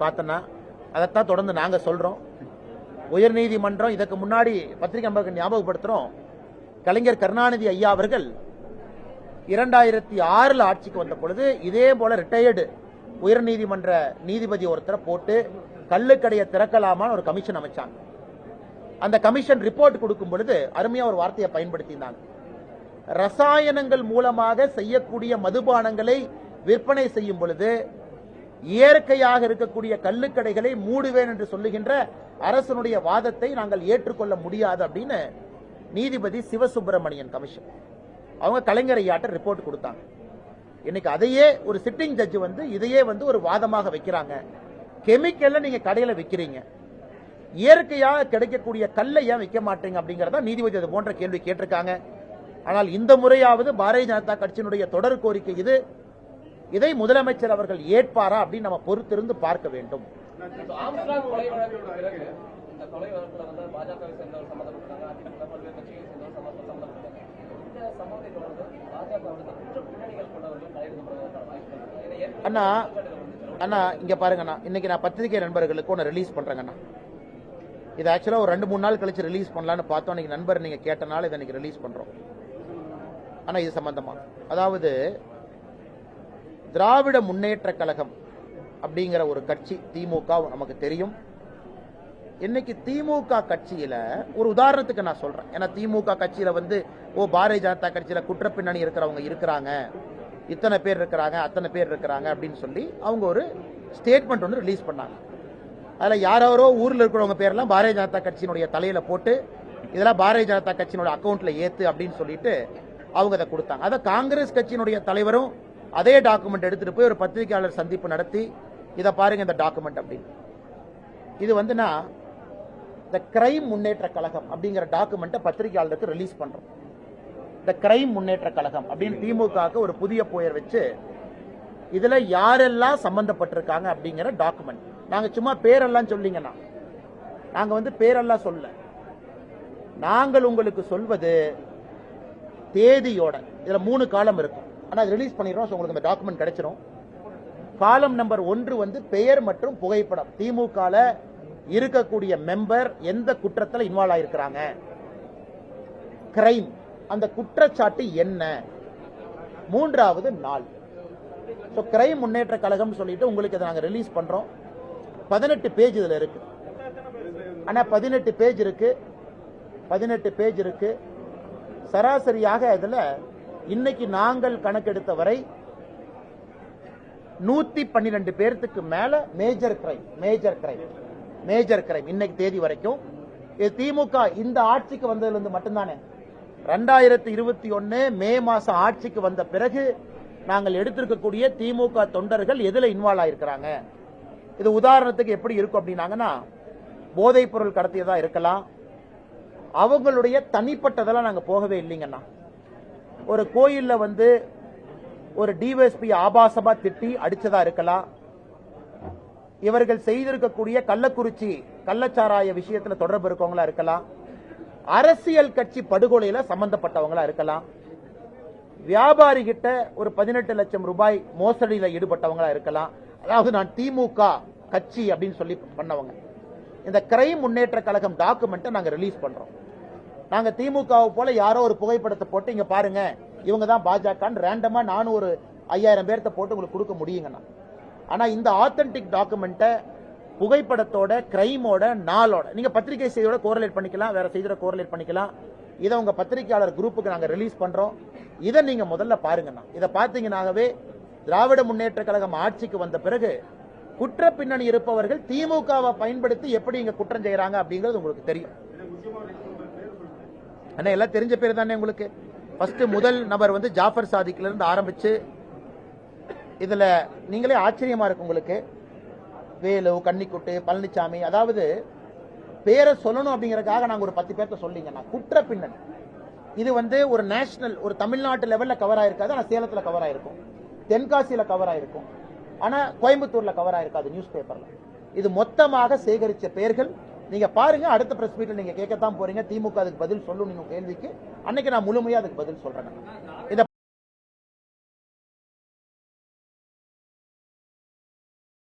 பார்த்தோன்னா அதைத்தான் தொடர்ந்து நாங்கள் சொல்கிறோம் உயர்நீதிமன்றம் இதற்கு முன்னாடி பத்திரிகை நம்பருக்கு ஞாபகப்படுத்துகிறோம் கலைஞர் கருணாநிதி ஐயா அவர்கள் இரண்டாயிரத்தி ஆறில் ஆட்சிக்கு வந்த பொழுது இதே போல ரிட்டையர்டு உயர்நீதிமன்ற நீதிபதி ஒருத்தரை போட்டு கல்லுக்கடையை திறக்கலாமான்னு ஒரு கமிஷன் அமைச்சாங்க. அந்த கமிஷன் ரிப்போர்ட் கொடுக்கும் பொழுது அருமையாக ஒரு வார்த்தையை பயன்படுத்தினாங்க ரசாயனங்கள் மூலமாக செய்யக்கூடிய மதுபானங்களை விற்பனை செய்யும் பொழுது இயற்கையாக இருக்கக்கூடிய கள்ளுக்கடைகளை மூடுவேன் என்று சொல்லுகின்ற அரசனுடைய வாதத்தை நாங்கள் ஏற்றுக்கொள்ள முடியாது அப்படின்னு நீதிபதி சிவசுப்பிரமணியன் கமிஷன். அவங்க கலைஞரையாட்ட ரிப்போர்ட் கொடுத்தாங்க. இன்னைக்கு அதையே ஒரு சிட்டிங் ஜட்ஜ் வந்து இதையே வந்து ஒரு வாதமாக வைக்கிறாங்க. கெமிக்கல்ல நீங்க கடையில விற்கிறீங்க இயற்கையாக கிடைக்கக்கூடிய கல்லை ஏன் விற்க மாட்டீங்க அப்படிங்கறத நீதிபதி அது போன்ற கேள்வி கேட்டிருக்காங்க. ஆனால் இந்த முறையாவது பாரதிய ஜனதா கட்சியினுடைய தொடர் கோரிக்கை இது. இதை முதலமைச்சர் அவர்கள் ஏற்பாரா அப்படின்னு நம்ம பொறுத்திருந்து பார்க்க வேண்டும். அண்ணா அண்ணா இங்க பாருங்கண்ணா. இன்னைக்கு நான் பத்திரிகை நண்பர்களுக்கு ஒன்று ரிலீஸ் பண்றேங்கண்ணா. இது ஆக்சுவலா ஒரு ரெண்டு மூணு நாள் கழிச்சு ரிலீஸ் பண்ணலாம்னு பார்த்தோம். இன்னைக்கு நண்பர் நீங்க கேட்டனால இதை இன்னைக்கு ரிலீஸ் பண்றோம். ஆனா இது சம்பந்தமா? அதாவது திராவிட முன்னேற்ற கழகம் அப்படிங்கிற ஒரு கட்சி திமுக நமக்கு தெரியும். இன்னைக்கு திமுக கட்சியில ஒரு உதாரணத்துக்கு நான் சொல்றேன். ஏன்னா திமுக கட்சியில வந்து ஓ பாரதிய ஜனதா கட்சியில குற்றப்பின்னணி இருக்கிறவங்க இருக்கிறாங்க. இத்தனை பேர் இருக்கிறாங்க அத்தனை பேர் இருக்கிறாங்க அப்படின்னு சொல்லி அவங்க ஒரு ஸ்டேட்மெண்ட் ஒன்று ரிலீஸ் பண்ணாங்க. அதில் யாரோ ஊரில் இருக்கிறவங்க பேர்லாம் பாரதிய ஜனதா கட்சியினுடைய தலையில போட்டு இதெல்லாம் பாரதிய ஜனதா கட்சியினுடைய அக்கௌண்ட்ல ஏத்து அப்படின்னு சொல்லிட்டு அவங்க அதை கொடுத்தாங்க. அதை காங்கிரஸ் கட்சியினுடைய தலைவரும் அதே டாக்குமெண்ட் எடுத்துட்டு போய் ஒரு பத்திரிகையாளர் சந்திப்பு நடத்தி இதை பாருங்க இந்த டாக்குமெண்ட் அப்படின்னு. இது வந்துன்னா த கிரைம் முன்னேற்ற கழகம் அப்படிங்கிற டாக்குமெண்ட்டை பத்திரிகையாளருக்கு ரிலீஸ் பண்றோம். த கிரைம் முன்னேற்ற கழகம் அப்படின்னு திமுகவுக்கு ஒரு புதிய புயர் வச்சு இதுல யாரெல்லாம் சம்பந்தப்பட்டிருக்காங்க அப்படிங்கிற டாக்குமெண்ட் நாங்க சும்மா பேரெல்லாம் சொல்லிங்கன்னா நாங்க வந்து பேரெல்லாம் சொல்ல. நாங்கள் உங்களுக்கு சொல்வது தேதியோட இதுல மூணு காலம் இருக்கும். ஆனால் அது ரிலீஸ் பண்ணிடுறோம். உங்களுக்கு இந்த டாக்குமெண்ட் கிடைச்சிரும். காலம் நம்பர் ஒன்று வந்து பெயர் மற்றும் புகைப்படம். திமுகல இருக்கக்கூடிய மெம்பர் எந்த குற்றத்தில் இன்வால்வ் ஆயிருக்கிறாங்க? கிரைம் அந்த குற்றச்சாட்டு என்ன? மூன்றாவது நாள். ஸோ கிரைம் முன்னேற்ற கழகம் சொல்லிட்டு உங்களுக்கு இதை நாங்கள் ரிலீஸ் பண்றோம். பதினெட்டு பேஜ் இதில் இருக்கு. ஆனா பதினெட்டு பேஜ் இருக்கு. பதினெட்டு பேஜ் இருக்கு. சராசரியாக இதில் இன்னைக்கு நாங்கள் கணக்கெடுத்த வரை நூத்தி பன்னிரெண்டு பேர்த்துக்கு மேல major crime major crime major crime இன்னைக்கு தேதி வரைக்கும். இது திமுக இந்த ஆட்சிக்கு வந்ததுல இருந்து மட்டும்தானே. ரெண்டாயிரத்தி இருபத்தி ஒன்னு மே மாசம் ஆட்சிக்கு வந்த பிறகு நாங்கள் எடுத்திருக்கக்கூடிய திமுக தொண்டர்கள் எதுல இன்வால்வ் ஆயிருக்கிறாங்க? இது உதாரணத்துக்கு எப்படி இருக்கும் அப்படின்னாங்கன்னா போதைப் பொருள் கடத்தியதா இருக்கலாம். அவங்களுடைய தனிப்பட்டதெல்லாம் நாங்க போகவே இல்லைங்கண்ணா. ஒரு கோயிலில் வந்து ஒரு டிஎஸ்பி ஆபாசமா திட்டி அடிச்சதா இருக்கலாம். இவர்கள் செய்திருக்கக்கூடிய கள்ளக்குறிச்சி கள்ளச்சாராய விஷயத்துல தொடர்பு இருக்கவங்களா இருக்கலாம். அரசியல் கட்சி படுகொலையில சம்பந்தப்பட்டவங்களா இருக்கலாம். வியாபாரி கிட்ட ஒரு பதினெட்டு லட்சம் ரூபாய் மோசடியில ஈடுபட்டவங்களா இருக்கலாம். அதாவது நான் திமுக கட்சி அப்படின்னு சொல்லி பண்ணவங்க. இந்த கிரைம் முன்னேற்ற கழகம் டாக்குமெண்ட்டை நாங்க ரிலீஸ் பண்றோம். நாங்க திமுகவை போல யாரோ ஒரு புகைப்படத்தை போட்டு இங்க பாருங்க இவங்க தான் பாஜகன்னு ரேண்டமா நானும் ஒரு ஐயாயிரம் பேர்த்த போட்டு உங்களுக்கு கொடுக்க முடியுங்கண்ணா. ஆனா இந்த ஆத்தென்டிக் டாக்குமெண்ட்டை புகைப்படத்தோட கிரைமோட நாளோட நீங்க பத்திரிகை செய்தியோட கோரலேட் பண்ணிக்கலாம் வேற செய்தியோட கோரலேட் பண்ணிக்கலாம். இதை உங்க பத்திரிகையாளர் குரூப்புக்கு நாங்க ரிலீஸ் பண்றோம். இதை நீங்க முதல்ல பாருங்கண்ணா. இதை பார்த்தீங்கன்னாகவே திராவிட முன்னேற்ற கழகம் ஆட்சிக்கு வந்த பிறகு குற்ற பின்னணி இருப்பவர்கள் திமுகவை பயன்படுத்தி எப்படி இங்க குற்றம் செய்யறாங்க அப்படிங்கிறது உங்களுக்கு தெரியும். அண்ணா எல்லாம் தெரிஞ்ச பேர் தானே உங்களுக்கு? ஃபர்ஸ்ட் முதல் நபர் வந்து ஜாஃபர் சாதிக்ல இருந்து ஆரம்பிச்சு இதுல நீங்களே ஆச்சரியமா இருக்கு உங்களுக்கு. வேலு கன்னிக்குட்டு பழனிசாமி அதாவது பேரை சொல்லணும் அப்படிங்கிறதுக்காக நாங்க ஒரு பத்து பேர்த்த சொல்லிங்கண்ணா குற்ற பின்னணி இது வந்து ஒரு நேஷனல் ஒரு தமிழ்நாட்டு லெவலில் கவர் ஆயிருக்காது. ஆனால் சேலத்தில் கவர் ஆயிருக்கும். தென்காசியில் கவர் ஆயிருக்கும். ஆனால் கோயம்புத்தூரில் கவர் ஆயிருக்காது நியூஸ் பேப்பரில் இது மொத்தமாக சேகரித்த பெயர்கள் நீங்க பாருங்க அடுத்த பிரஸ் மீட்ல நீங்க கேட்கத்தான் போறீங்க. திமுக அதுக்கு பதில் சொல்லும் நீங்க கேள்விக்கு. அன்னைக்கு நான் முழுமையா அதுக்கு பதில் சொல்றேன்.